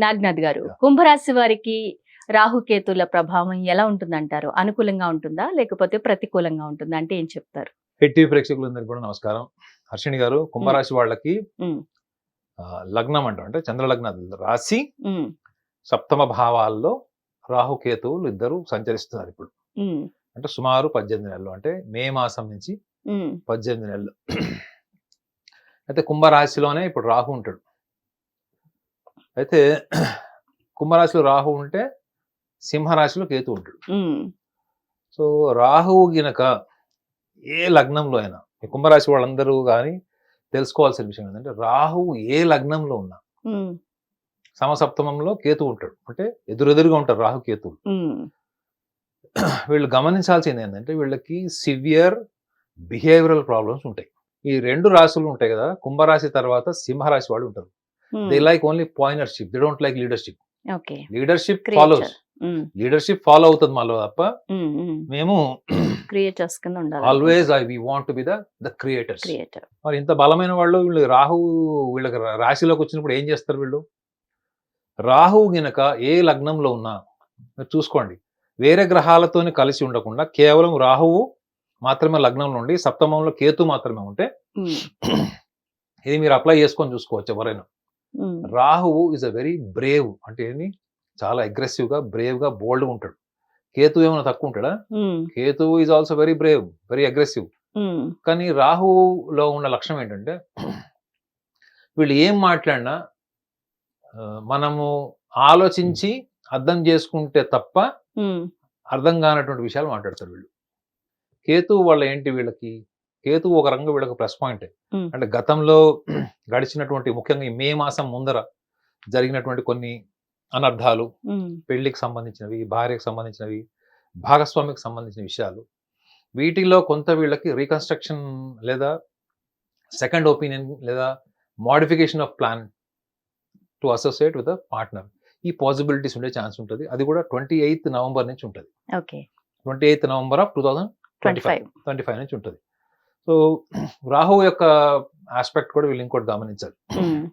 నాగ్నాథ్ గారు. కుంభరాశి వారికి రాహుకేతుల ప్రభావం ఎలా ఉంటుందంటారు? అనుకూలంగా ఉంటుందా? లేకపోతే ప్రతికూలంగా ఉంటుందా? అంటే ఏం చెప్తారు? హిట్ ప్రేక్షకులందరికీ కూడా నమస్కారం. హర్షిణి గారు కుంభరాశి వాళ్ళకి. ఆ, లగ్నం అంటాం. అంటే చంద్రలగ్న రాశి ఉమ్, సప్తమ భావాల్లో రాహుకేతువులు ఇద్దరు సంచరిస్తున్నారు ఇప్పుడు. అంటే సుమారు పద్దెనిమిది నెలలు. అంటే మే మాసం నుంచి పద్దెనిమిది నెలలు. అయితే కుంభరాశిలోనే ఇప్పుడు రాహు ఉంటాడు. అయితే కుంభరాశిలో రాహు ఉంటే సింహరాశిలో కేతు ఉంటాడు. సో రాహువు గినక ఏ లగ్నంలో అయినా కుంభరాశి వాళ్ళందరూ కానీ తెలుసుకోవాల్సిన విషయం ఏంటంటే రాహువు ఏ లగ్నంలో ఉన్నా సమసప్తమంలో కేతు ఉంటాడు. అంటే ఎదురెదురుగా ఉంటారు రాహు ఉమ్, వీళ్ళు గమనించాల్సింది ఏంటంటే వీళ్ళకి సివియర్ బిహేవియరల్ ప్రాబ్లమ్స్ ఉంటాయి. ఈ రెండు రాశులు ఉంటాయి కదా కుంభరాశి తర్వాత సింహరాశి వాళ్ళు ఉంటారు. They like only pioneership they don't like leadership leadership. Follows leadership follow అవుతుంది మాలో తప్ప ఉమ్, ఉమ్. మేము క్రియేటర్స్ కింద ఉండాలి always I we want to be the the creators creator మరి ఇంత బలమైన వాళ్ళు వీళ్ళు రాహు వీళ్ళకి రాశిలోకి వచ్చినప్పుడు ఏం చేస్తారు వీళ్ళు? రాహువు గినక ఏ లగ్నంలో ఉన్నా మీరు చూసుకోండి. వేరే గ్రహాలతోని కలిసి ఉండకుండా కేవలం రాహువు మాత్రమే లగ్నంలో ఉండి సప్తమంలో కేతు మాత్రమే ఉంటే ఇది మీరు అప్లై చేసుకొని చూసుకోవచ్చు ఎవరైనా. రాహువు ఇస్ అ వెరీ బ్రేవ్ అంటే ఏంది? చాలా aggressive గా బ్రేవ్గా బోల్డ్గా ఉంటాడు. కేతు ఏమైనా తక్కువ ఉంటాడా? Ketu is also very brave very aggressive కానీ రాహులో ఉన్న లక్షణం ఏంటంటే వీళ్ళు ఏం మాట్లాడినా మనము ఆలోచించి అర్థం చేసుకుంటే తప్ప అర్థం కానటువంటి విషయాలు మాట్లాడతారు వీళ్ళు. కేతు వాళ్ళ ఏంటి వీళ్ళకి? కేతు ఒక రంగు వీళ్ళకి ప్లస్ పాయింట్. అంటే గతంలో గడిచినటువంటి ముఖ్యంగా ఈ మే మాసం ముందర జరిగినటువంటి కొన్ని అనర్థాలు పెళ్ళికి సంబంధించినవి భార్యకు సంబంధించినవి భాగస్వామికి సంబంధించిన విషయాలు. వీటిలో కొంత వీళ్ళకి రీకన్స్ట్రక్షన్ లేదా సెకండ్ ఒపీనియన్ లేదా modification of plan to associate with partner ఈ పాసిబిలిటీస్ ఉండే ఛాన్స్ ఉంటుంది. అది కూడా ట్వంటీ ఎయిత్ నవంబర్ నుంచి ఉంటుంది. Twenty eighth November of two thousand twenty five twenty five నుంచి ఉంటుంది. సో రాహు యొక్క ఆస్పెక్ట్ కూడా వీళ్ళు ఇంకోటి గమనించాలి. Hmm.